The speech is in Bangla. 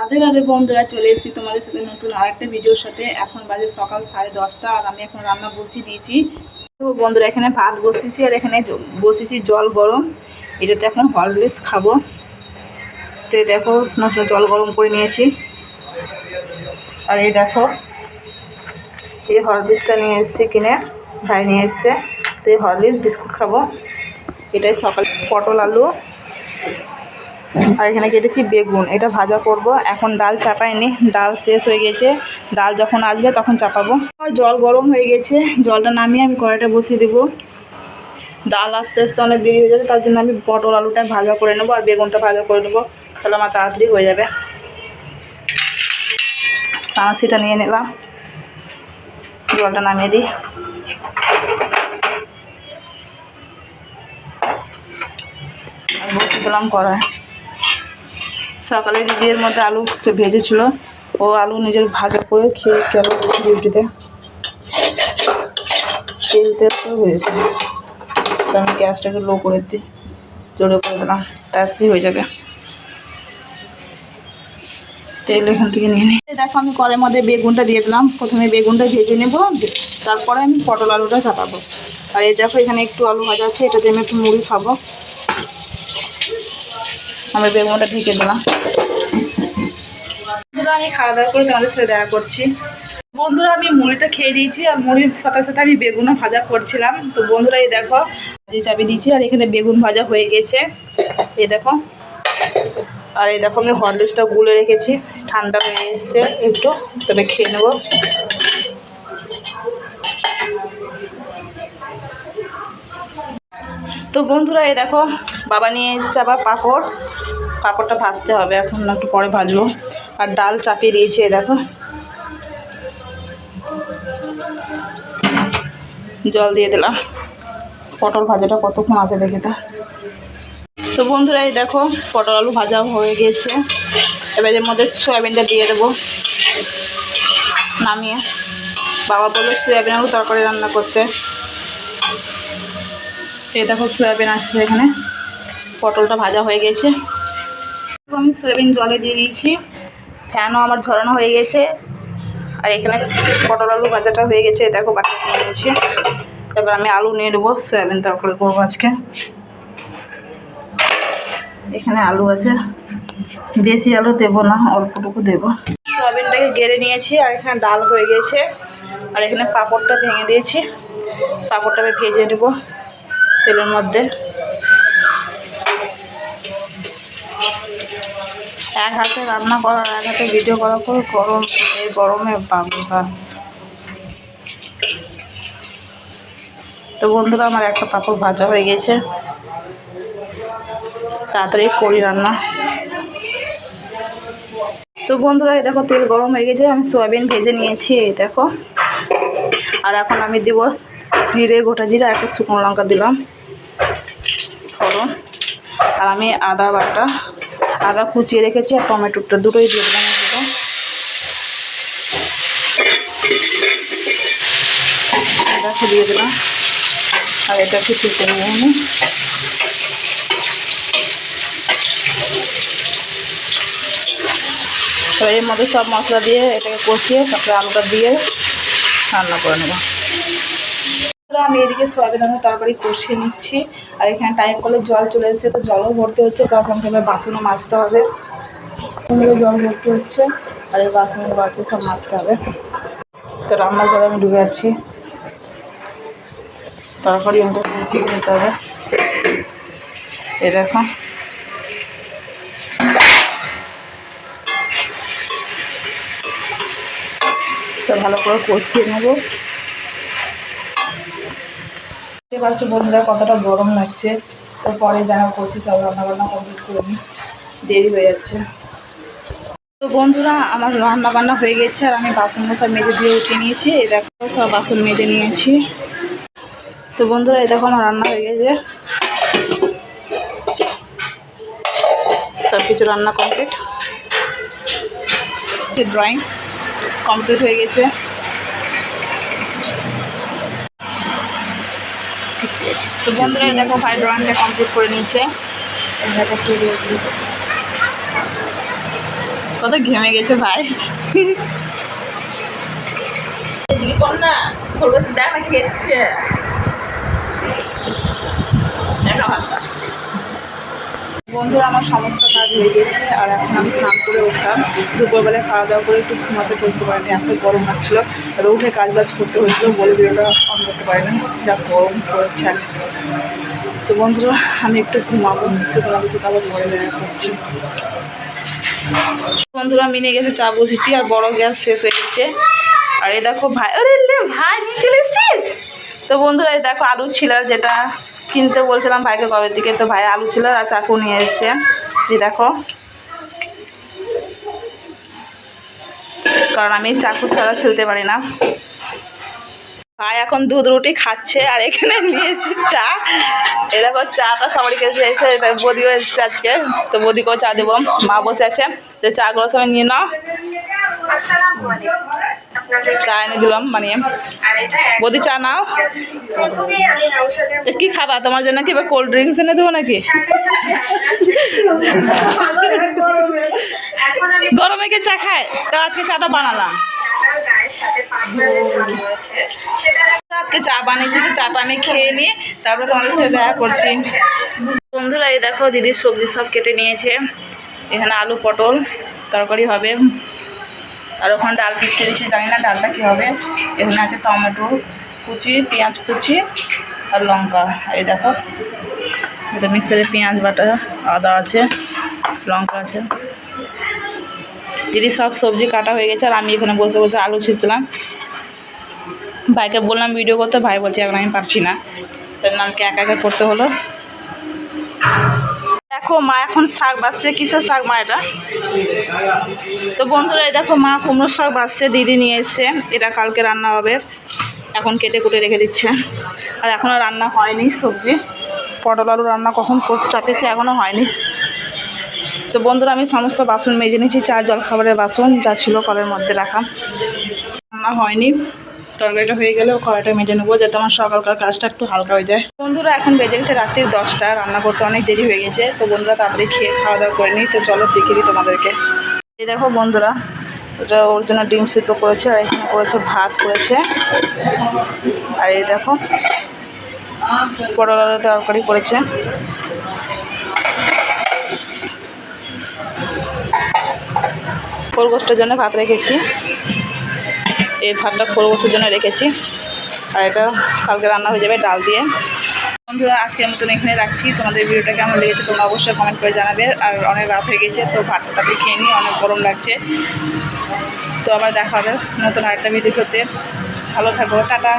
রাধে রাধে বন্ধুরা চলে এসেছি তোমাদের সাথে নতুন আরেকটা ভিডিওর সাথে। এখন বাজে সকাল সাড়ে দশটা আর আমি এখন রান্না বসিয়ে দিয়েছি। তো বন্ধুরা, এখানে ভাত বসিয়েছি আর এখানে বসিয়েছি জল গরম। এটাতে এখন হরলিক্স খাব। তো দেখো, স্নো জল গরম করে নিয়েছি। আর এই দেখো, এই হরলিক্সটা নিয়ে এসেছি কিনে, ভাই নিয়ে এসছে। তো এই হরলিক্স বিস্কুট খাব। এটাই সকাল পটল আলু। আর এখানে কেটেছি বেগুন, এটা ভাজা করব। এখন ডাল চাপাইনি, ডাল শেষ হয়ে গেছে। ডাল যখন আসবে তখন চাপাবো। জল গরম হয়ে গেছে, জলটা নামিয়ে আমি কড়াইটা বসিয়ে দেবো। ডাল আস্তে আস্তে অনেক দেরি হয়ে যাবে, তার জন্য আমি পটল আলুটা ভাজা করে নেব আর বেগুনটা ভাজা করে নেব। তাহলে আমার তাড়াতাড়ি হয়ে যাবে। সাঁচিটা নিয়ে নিলাম। জলটা নামিয়ে দিই। বসিয়ে দিলাম কড়াই। সকালে দিদির মধ্যে আলু ভেজেছিল। ও আলু নিজের ভাজা করে খেয়ে গেল ডিউটিতে। তেল তেল হয়েছে। আমি গ্যাসটাকে লো করে দিই। জোরে করে দিলাম, তাড়াতাড়ি হয়ে যাবে। তেল এখান থেকে নিয়ে নিই দেখো আমি কলের মধ্যে বেগুনটা দিয়ে দিলাম। প্রথমে বেগুনটা ভেজে নেব, তারপরে আমি পটল আলুটা চাপাবো। আর এই দেখো এখানে একটু আলু ভাজা আছে, এটাতে আমি একটু মুড়ি খাব। আমি বেগুনটা ঢেকে দিলাম। আমি খাওয়া দাওয়া করে তোমাদের সাথে দেখা করছি। বন্ধুরা, আমি মুড়িটা খেয়ে দিয়েছি আর মুড়ির সাথে সাথে আমি বেগুনও ভাজা করছিলাম। তো বন্ধুরা, এই দেখো চাবি দিয়েছি, আর এখানে বেগুন ভাজা হয়ে গেছে। এই দেখো, আর এই দেখো, আমি হরলিক্সটা গুলে রেখেছি। ঠান্ডা হয়ে এসছে, একটু, তবে খেয়ে নেব। তো বন্ধুরা, এই দেখো, বাবা নিয়ে এসছে আবার পাঁপড়। পাঁপড়টা ভাজতে হবে, এখন একটু পরে ভাজবো। আর ডাল চাপিয়ে দিয়েছি দেখো। জল দিয়ে দিলাম। পটল ভাজাটা কতক্ষণ আছে দেখে তা। তো বন্ধুরা, এই দেখো, পটল আলু ভাজা হয়ে গেছে। এবার এর মধ্যে সয়াবিনটা দিয়ে দেবো। নামিয়ে। বাবা বলল সয়াবিন আলু তরকারি রান্না করতে। এই দেখো, সয়াবিন আসছে এখানে। পটলটা ভাজা হয়ে গেছে। আমি সয়াবিন জলে দিয়ে দিয়েছি। ফ্যানও আমার ঝরানো হয়ে গেছে। আর এখানে পটল আলু ভাজাটা হয়ে গেছে দেখো বাটি নিয়ে নিয়েছি। এবার আমি আলু নিয়ে নেব, সয়াবিন তরকারি করব আজকে। এখানে আলু আছে। বেশি আলু দেবো না, অল্পটুকু দেবো। সয়াবিনটাকে গেড়ে নিয়েছি, আর এখানে ডাল হয়ে গেছে। আর এখানে পাঁপড়টা ভেঙে দিয়েছি। পাঁপড়টা আমি ভেজে নেব তেলের মধ্যে। এক হাতে রান্না করার, এক হাতে ভিডিও করার পর গরম, এই গরমে বাবা তো বন্ধুরা, আমার একটা পাপড় ভাজা হয়ে গেছে। তাড়াতাড়ি করি রান্না। তো বন্ধুরা, এই দেখো তেল গরম হয়ে গেছে, আমি সয়াবিন ভেজে নিয়েছি, এই দেখো। আর এখন আমি দিব জিরে, গোটা জিরে একটা শুকনো লঙ্কা দিলাম। ফোড়ন। আর আমি আদা বাটা আদা কুচিয়ে রেখেছি আর টমেটোটা দুটোই দিয়ে দিলাম এর ভিতরে। আদাকে দিয়ে দিলাম আর এটাকে কেটে নিয়ে আমি সব মশলা দিয়ে এটাকে কষিয়ে তারপরে আলুটা দিয়ে রান্না করে নেব আমি এদিকে সয়াবিন আলু তরকারি কষিয়ে নিচ্ছি। আর এখানে টাইম করলে জল চলে এসেছে, তো জলও ভরতে হচ্ছে প্লাস আমাকে বাসনও মাজতে হবে। সুন্দর জল ভরতে হচ্ছে, আর এই বাসন আছে, সব মাজতে হবে। তো রান্নার ঘরে আমি ডুবে যাচ্ছি। তরকারি আমাকে কষিয়ে নিতে হবে। দেখো। তো ভালো করে কষিয়ে নেব। বুঝতে পারছ বন্ধুরা, কতটা গরম লাগছে। তো পরে দেখা করছি সব রান্না বান্না কমপ্লিট করে নিই। দেরি হয়ে যাচ্ছে। তো বন্ধুরা, আমার রান্না বান্না হয়ে গেছে, আর আমি বাসনগুলো সব মেজে দিয়ে উঠিয়ে নিয়েছি। এই দেখো, সব বাসন মেজে নিয়েছি। তো বন্ধুরা, এই দেখো আমার রান্না হয়ে গেছে। সব কিছু রান্না কমপ্লিট ড্রয়িং কমপ্লিট হয়ে গেছে। তো বন্ধুরা দেখো ভাই ড্রয়িংটা কমপ্লিট করে দেখো কত ঘেমে গেছে ভাই। কর না খরগোশ দেখ না ভাতটা বন্ধুরা, আমার সমস্ত কাজ হয়ে গেছে আর এখন আমি স্নান করে উঠলাম। দুপুরবেলায় খাওয়া দাওয়া করে একটু ঘুমাতে করতে পারিনি, এত গরম লাগছিল। আর উঠে কাজ বাজ করতে হয়েছিল, বলে ভিডিওটা অন করতে পারিনি। যা গরম পড়েছে আজকে। তো বন্ধুরা, আমি একটু ঘুমাবো তো তোমাদের সাথে আবার পরে দেখা করছি। বন্ধুরা আমি নিয়ে গেছে চা বসেছি আর বড় গ্যাস শেষ হয়ে গেছে। আর এই দেখো ভাই, আরে ভাই, নিয়ে চলে এসেছিস? তো বন্ধুরা দেখো আলু ছিল যেটা কিনতে বলছিলাম ভাইকে কবে থেকে, তো ভাই আলু ছিল আর চাকু নিয়ে এসছে। এই দেখো। কারণ আমি চাকু ছাড়া চলতে পারি না। ভাই এখন দুধ রুটি খাচ্ছে আর এখানে নিয়ে এসেছি চা। এ দেখো, চাটা সবারই কাছে এসে বদিও এসেছে আজকে। তো বদিকেও চা দেবো, মা বসে আছে। তো চাগুলো সবাই নিয়ে নাও। চা এনে দিলাম, বানিয়ে। বদি, চা নাও। কি খাবা? তোমার জন্য কি কোল্ড ড্রিঙ্কস এনে দেবো নাকি? গরমে কে চা খায়? তো আজকে চাটা বানালাম। আজকে চা বানিয়েছি, তো খেয়ে করছি। বন্ধুরা, এই দেখো দিদির সবজি সব কেটে নিয়েছে। এখানে আলু পটল, তরকারি হবে। আর ওখানে ডাল পিসতে দিচ্ছি জানি না ডালটা কী হবে। এখানে আছে টমেটো কুচি, পেঁয়াজ কুচি আর লঙ্কা। এই দেখো, এটা মিক্সারে পেঁয়াজ বাটা, আদা আছে, লঙ্কা আছে। দিদি সব সবজি কাটা হয়ে গেছে আর আমি এখানে বসে বসে আলু ছিঁড়ছিলাম। ভাইকে বললাম ভিডিও করতে, ভাই বলছে এখন আমি পারছি না। তাই জন্য আমাকে একা একা করতে হলো। দেখো মা এখন শাক বাসছে কিসের শাক মা এটা? তো বন্ধুরা, এই দেখো মা কুমড়ো শাক বাসছে দিদি নিয়ে এসছে। এটা কালকে রান্না হবে। এখন কেটে কুটে রেখে দিচ্ছে। আর এখনও রান্না হয়নি সবজি। পটল আলু রান্না কখন চাপেছে এখনও হয়নি। তো বন্ধুরা, আমি সমস্ত বাসন মেজে নিয়েছি। চা জল খাবারের বাসন যা ছিল কলের মধ্যে রাখা। রান্না হয়নি। তরকারিটা হয়ে গেলেও কড়াইটা মেজে নেব, যাতে আমার সকালকার কাজটা একটু হালকা হয়ে যায়। বন্ধুরা, এখন বেজে গেছে রাত্রির দশটা, রান্না করতে অনেক দেরি হয়ে গেছে। তো বন্ধুরা, তাড়াতাড়ি খেয়ে খাওয়া দাওয়া করে নিই। তো চলো, দেখিয়ে দিই তোমাদেরকে। এই দেখো বন্ধুরা, ওটা ওর জন্য ডিম সিদ্ধ করেছে, আর এখানে করেছে ভাত করেছে। আর এই দেখো পটল তরকারি করেছে। খরগোশটার জন্য ভাত রেখেছি। এই ভাতটা খরগোশের জন্য রেখেছি। আর এটা কালকে রান্না হয়ে যাবে ডাল দিয়ে। বন্ধুরা, আজকের মতন এখানে রাখছি। তোমাদের ভিডিওটা কেমন লেগেছে তোমরা অবশ্যই কমেন্ট করে জানাবে। আর অনেক রাত হয়ে গেছে, তো ভাতটা খেয়ে নিই, অনেক গরম লাগছে। তো আবার দেখা হবে নতুন আরেকটা ভিডিও সাথে। ভালো থাকব টাটা।